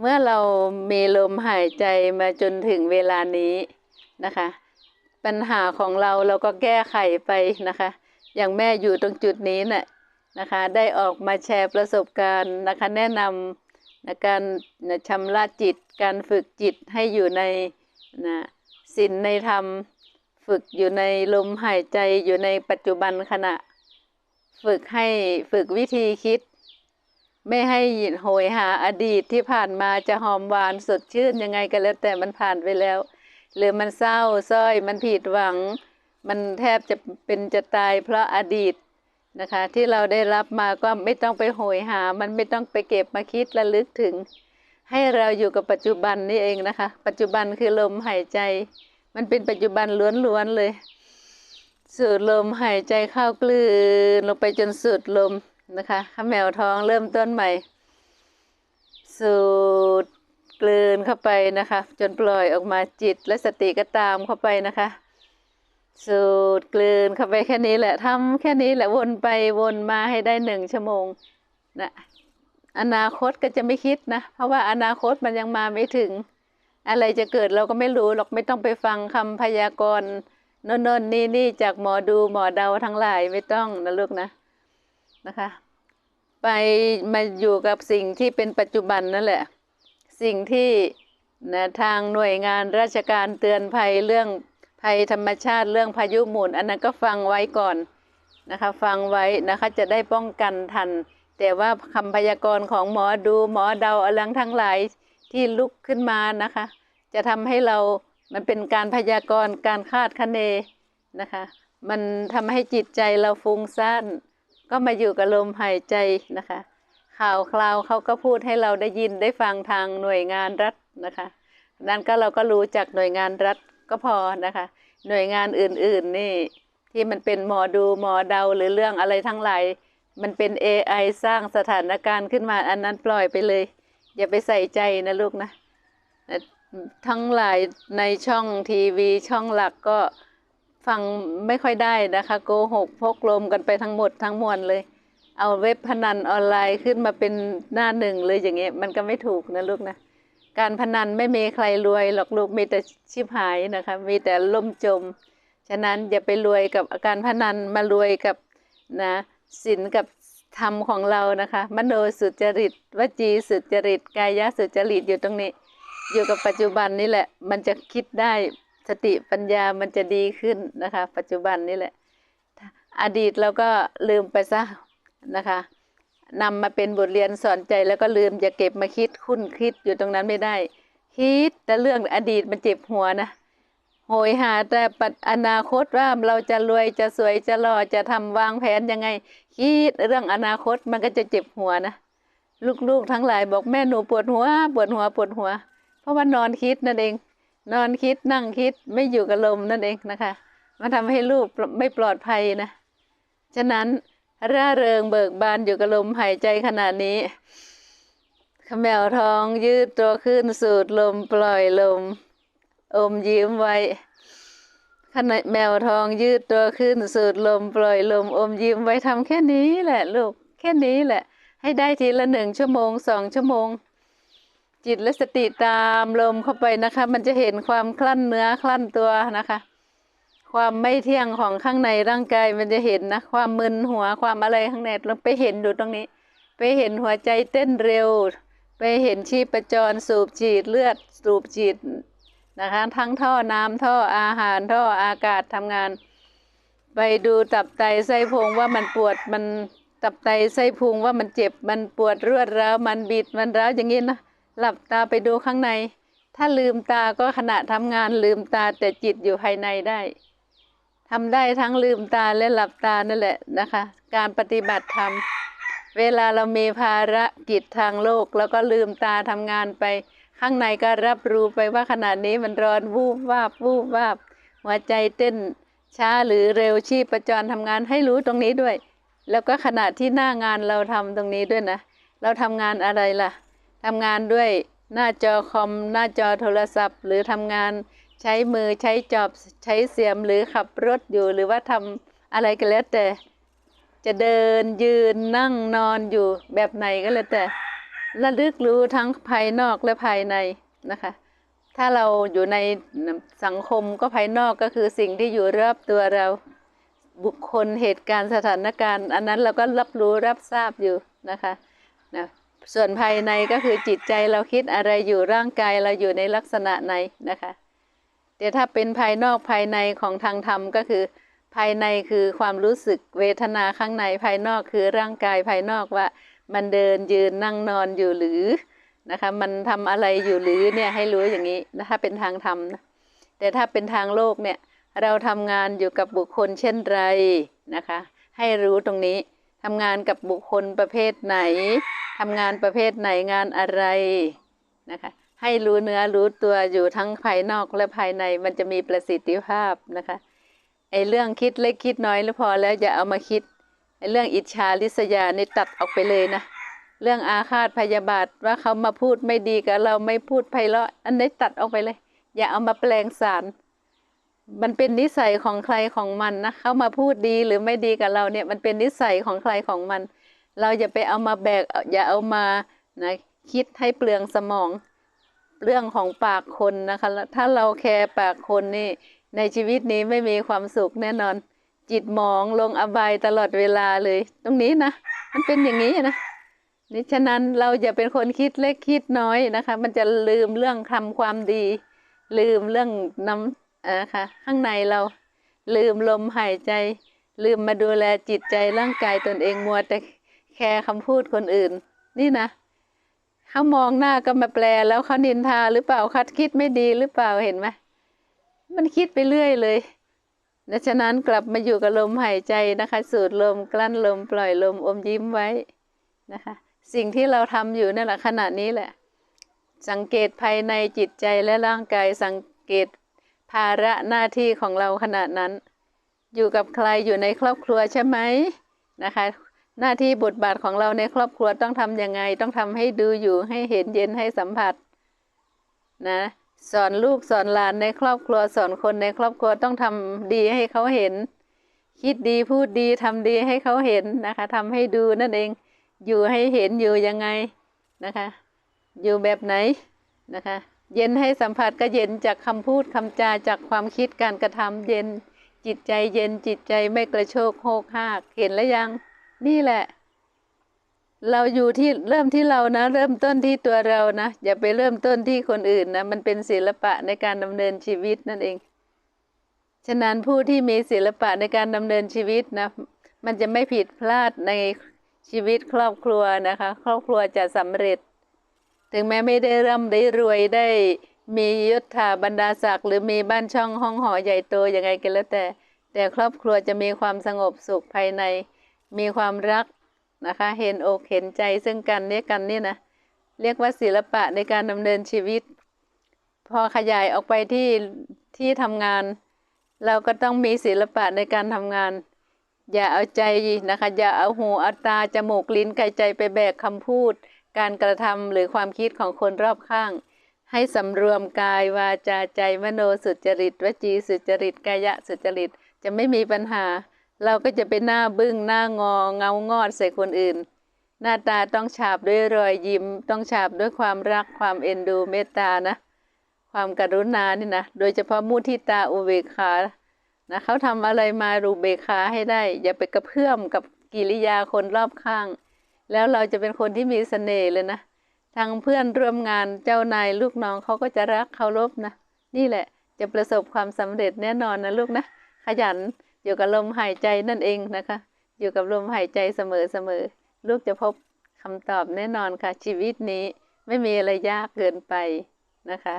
เมื่อเรามีลมหายใจมาจนถึงเวลานี้นะคะ ปัญหาของเราเราก็แก้ไขไปนะคะ อย่างแม่อยู่ตรงจุดนี้น่ะนะคะ ได้ออกมาแชร์ประสบการณ์นะคะ แนะนำนะการนะชำระจิต การฝึกจิตให้อยู่ในนะศีลในธรรม ฝึกอยู่ในลมหายใจอยู่ในปัจจุบันขณะ ฝึกให้ฝึกวิธีคิด ไม่ให้โหยหาอดีตที่ผ่านมาจะหอมหวานสดชื่นยังไงก็แล้วแต่มันผ่านไปแล้ว หรือมันเศร้าส้อยมันผิดหวัง มันแทบจะเป็นจะตายเพราะอดีตนะคะ ที่เราได้รับมาก็ไม่ต้องไปโหยหา มันไม่ต้องไปเก็บมาคิดระลึกถึง ให้เราอยู่กับปัจจุบันนี่เองนะคะ ปัจจุบันคือลมหายใจ มันเป็นปัจจุบันล้วนๆเลย สูดลมหายใจเข้ากลืนลงไปจนสุดลม นะคะข้าแมวท้องเริ่มต้นใหม่ สูดกลืนเข้าไปนะคะ จนปล่อยออกมาจิตและสติก็ตามเข้าไปนะคะ สูดกลืนเข้าไปแค่นี้แหละทำแค่นี้แหละวนไปวนมาให้ได้หนึ่งชั่วโมงนะอนาคตก็จะไม่คิดนะ เพราะว่าอนาคตมันยังมาไม่ถึง อะไรจะเกิดเราก็ไม่รู้หรอกไม่ต้องไปฟังคำพยากรณ์นนนนี่นี่จากหมอดูหมอเดาทั้งหลายไม่ต้องนะลูกนะ นะคะ ไปมาอยู่กับสิ่งที่เป็นปัจจุบันนั่นแหละ สิ่งที่นะทางหน่วยงานราชการเตือนภัยเรื่องภัยธรรมชาติเรื่องพายุหมุนอันนั้นก็ฟังไว้ก่อนนะคะฟังไว้นะคะจะได้ป้องกันทัน แต่ว่าคำพยากรณ์ของหมอดูหมอเดาอะไรทั้งหลายที่ลุกขึ้นมานะคะ จะทำให้เรามันเป็นการพยากรณ์การคาดคะเนนะคะ มันทำให้จิตใจเราฟุ้งซ่าน ก็มาอยู่กับลมหายใจนะคะ ข่าวคราวเขาก็พูดให้เราได้ยินได้ฟังทางหน่วยงานรัฐนะคะนั้นก็เราก็รู้จากหน่วยงานรัฐก็พอนะคะ หน่วยงานอื่น ๆ นี่ ที่มันเป็นหมอดูหมอเดาหรือเรื่องอะไรทั้งหลายมันเป็น AI สร้างสถานการณ์ขึ้นมาอันนั้นปล่อยไปเลย อย่าไปใส่ใจนะลูกนะทั้งหลายในช่องทีวีช่องหลักก็ ฟังไม่ค่อยได้นะคะโกหกพกลมกันไปทั้งหมดทั้งมวลเลย เอาเว็บพนันออนไลน์ขึ้นมาเป็นหน้าหนึ่งเลยอย่างเงี้ยมันก็ไม่ถูกนะลูกนะการพนันไม่มีใครรวยหรอกลูกมีแต่ชิบหายนะคะ มีแต่ล่มจม ฉะนั้นอย่าไปรวยกับการพนันมารวยกับนะศีลกับธรรมของเรานะคะ มโนสุจริตวจีสุจริตกายะสุจริตอยู่ตรงนี้ อยู่กับปัจจุบันนี่แหละ มันจะคิดได้ สติปัญญามันจะดีขึ้นนะคะ ปัจจุบันนี่แหละ อดีตเราก็ลืมไปซะนะคะนำมาเป็นบทเรียนสอนใจแล้วก็ลืมอย่าเก็บมาคิดคุ้นคิดอยู่ตรงนั้นไม่ได้ คิดแต่เรื่องอดีตมันเจ็บหัวนะโหยหาแต่ปัจอนาคตว่าเราจะรวยจะสวยจะหล่อจะทำวางแผนยังไง คิดเรื่องอนาคตมันก็จะเจ็บหัวนะลูกๆทั้งหลายบอกแม่หนูปวดหัว ปวดหัวปวดหัว เพราะว่านอนคิดนั่นเอง นอนคิดนั่งคิดไม่อยู่กับลมนั่นเองนะคะ มันทำให้ลูกไม่ปลอดภัยนะ ฉะนั้นร่าเริงเบิกบานอยู่กับลมหายใจขนาดนี้ขมแมวทองยืดตัวขึ้นสูดลมปล่อยลม อมยิ้มไว้ขณะแมวทองยืดตัวขึ้นสูดลมปล่อยลม อมยิ้มไว้ทำแค่นี้แหละลูกแค่นี้แหละ ให้ได้ทีละหนึ่งชั่วโมงสองชั่วโมง จิตและสติตามลมเข้าไปนะคะ มันจะเห็นความคลั่นเนื้อคลั่นตัวนะคะ ความไม่เที่ยงของข้างในร่างกายมันจะเห็นนะ ความมึนหัวความอะไรข้างในเราไปเห็นดูตรงนี้ ไปเห็นหัวใจเต้นเร็ว ไปเห็นชีพจรสูบฉีดเลือดสูบฉีดนะคะ ทั้งท่อน้ำท่ออาหารท่ออากาศทำงาน ไปดูตับไตไส้พุงว่ามันปวดมันตับไตไส้พุงว่ามันเจ็บมันปวดรวดร้าวมันบิดมันร้าวอย่างนี้นะ หลับตาไปดูข้างใน ถ้าลืมตาก็ขณะทำงานลืมตาแต่จิตอยู่ภายในได้ทำได้ทั้งลืมตาและหลับตานั่นแหละนะคะ การปฏิบัติธรรมเวลาเรามีภารกิจทางโลก แล้วก็ลืมตาทำงานไป ข้างในก็รับรู้ไปว่าขณะนี้มันร้อนวูบวาบวูบวาบหัวใจเต้นช้าหรือเร็วชีพประจรทำงานให้รู้ตรงนี้ด้วย แล้วก็ขณะที่หน้างานเราทำตรงนี้ด้วยนะ เราทำงานอะไรล่ะ ทำงานด้วยหน้าจอคอม หน้าจอโทรศัพท์ หรือทำงานใช้มือใช้จอบใช้เสียมหรือขับรถอยู่หรือว่าทำอะไรก็แล้วแต่ จะเดินยืนนั่งนอนอยู่แบบไหนก็แล้วแต่ระลึกรู้ทั้งภายนอกและภายในนะคะ ถ้าเราอยู่ในสังคมก็ภายนอกก็คือสิ่งที่อยู่รอบตัวเรา บุคคลเหตุการณ์สถานการณ์ อันนั้นเราก็รับรู้รับทราบอยู่นะคะนะ ส่วนภายในก็คือจิตใจเราคิดอะไรอยู่ร่างกายเราอยู่ในลักษณะไหนนะคะแต่ถ้าเป็นภายนอกภายในของทางธรรมก็คือ ภายในคือความรู้สึกเวทนาข้างในภายนอกคือร่างกายภายนอกว่า มันเดินยืนนั่งนอนอยู่หรือนะคะมันทำอะไรอยู่หรือเนี่ยให้รู้อย่างนี้นะถ้าเป็นทางธรรมนะแต่ถ้าเป็นทางโลกเนี่ยเราทำงานอยู่กับบุคคลเช่นไรนะคะ ให้รู้ตรงนี้ ทำงานกับบุคคลประเภทไหนทำงานประเภทไหนงานอะไรนะคะให้รู้เนื้อรู้ตัวอยู่ทั้งภายนอกและภายในมันจะมีประสิทธิภาพนะคะไอ้เรื่องคิดเล็กคิดน้อยแล้วพอแล้วอย่าเอามาคิดไอ้เรื่องอิจฉาริษยานี่ตัดออกไปเลยนะเรื่องอาฆาตพยาบาทว่าเขามาพูดไม่ดีกับเราไม่พูดไพเราะอันนี้ตัดออกไปเลย อย่าเอามาแปลงสาร มันเป็นนิสัยของใครของมันนะเขามาพูดดีหรือไม่ดีกับเราเนี่ยมันเป็นนิสัยของใครของมัน เราอย่าไปเอามาแบกอย่าเอามานะคิดให้เปลืองสมองเรื่องของปากคนนะคะ ถ้าเราแคร์ปากคนนี่ในชีวิตนี้ไม่มีความสุขแน่นอน จิตหมองลงอบายตลอดเวลาเลย ตรงนี้นะ มันเป็นอย่างนี้นะนี่ฉะนั้นเราอย่าเป็นคนคิดเล็กคิดน้อยนะคะ มันจะลืมเรื่องคำความดี ลืมเรื่องน้ำ อ่าค่ะข้างในเราลืมลมหายใจ ลืมมาดูแลจิตใจร่างกายตนเองมัวแต่แคร์คำพูดคนอื่น นี่นะเขามองหน้าก็มาแปลแล้วเขานินทาหรือเปล่าคัดคิดไม่ดีหรือเปล่าเห็นไหมมันคิดไปเรื่อยเลยดังนั้นกลับมาอยู่กับลมหายใจนะคะ สูดลมกลั้นลมปล่อยลมอมยิ้มไว้นะคะ สิ่งที่เราทำอยู่นั่นแหละขณะนี้แหละ สังเกตภายในจิตใจและร่างกายสังเกต ภาระหน้าที่ของเราขณะนั้น อยู่กับใครอยู่ในครอบครัวใช่ไหมนะคะ หน้าที่บทบาทของเราในครอบครัวต้องทำยังไง ต้องทำให้ดูอยู่ให้เห็นเย็นให้สัมผัสนะสอนลูกสอนหลานในครอบครัวสอนคนในครอบครัวต้องทำดีให้เขาเห็น คิดดีพูดดีทำดีให้เขาเห็นนะคะทำให้ดูนั่นเอง อยู่ให้เห็นอยู่ยังไงนะคะ อยู่แบบไหนนะคะ เย็นให้สัมผัสก็เย็นจากคำพูดคำจาจากความคิดการกระทำเย็น จิตใจเย็นจิตใจไม่กระโชกโฮกหากเห็นแล้วยัง นี่แหละ เราอยู่ที่เริ่มที่เรานะ เริ่มต้นที่ตัวเรานะ อย่าไปเริ่มต้นที่คนอื่นนะ มันเป็นศิลปะในการดำเนินชีวิตนั่นเอง ฉะนั้นผู้ที่มีศิลปะในการดำเนินชีวิตนะ มันจะไม่ผิดพลาดในชีวิตครอบครัวนะคะ ครอบครัวจะสำเร็จ ถึงแม้ไม่ได้ร่ำได้รวยได้มียศถาบรรดาศักดิ์หรือมีบ้านช่องห้องหอใหญ่โตยังไงก็แล้วแต่ แต่ครอบครัวจะมีความสงบสุขภายใน มีความรักนะคะ เห็นอกเห็นใจซึ่งกันเนี่ยกันนี่นะเรียกว่าศิลปะในการดำเนินชีวิต พอขยายออกไปที่ที่ทำงาน เราก็ต้องมีศิลปะในการทำงาน อย่าเอาใจนะคะ อย่าเอาหูเอาตาจมูกลิ้นกายใจไปแบกคำพูด การกระทำหรือความคิดของคนรอบข้าง ให้สำรวมกายวาจาใจมโนสุจริตวจีสุจริตกายะสุจริตจะไม่มีปัญหา เราก็จะเป็นหน้าบึ้งหน้างอเงางอดใส่คนอื่น หน้าตาต้องฉาบด้วยรอยยิ้ม ต้องฉาบด้วยความรักความเอ็นดูเมตตานะ ความกรุณานี่นะโดยเฉพาะมุทิตาอุเบกขานะเขาทำอะไรมารูเบกขาให้ได้ อย่าไปกระเพื่อมกับกิริยาคนรอบข้าง แล้วเราจะเป็นคนที่มีเสน่ห์เลยนะทางเพื่อนร่วมงานเจ้านายลูกน้องเขาก็จะรักเคารพนะ นี่แหละจะประสบความสำเร็จแน่นอนนะลูกนะ ขยันอยู่กับลมหายใจนั่นเองนะคะ อยู่กับลมหายใจเสมอเสมอลูกจะพบคำตอบแน่นอนค่ะ ชีวิตนี้ไม่มีอะไรยากเกินไปนะคะ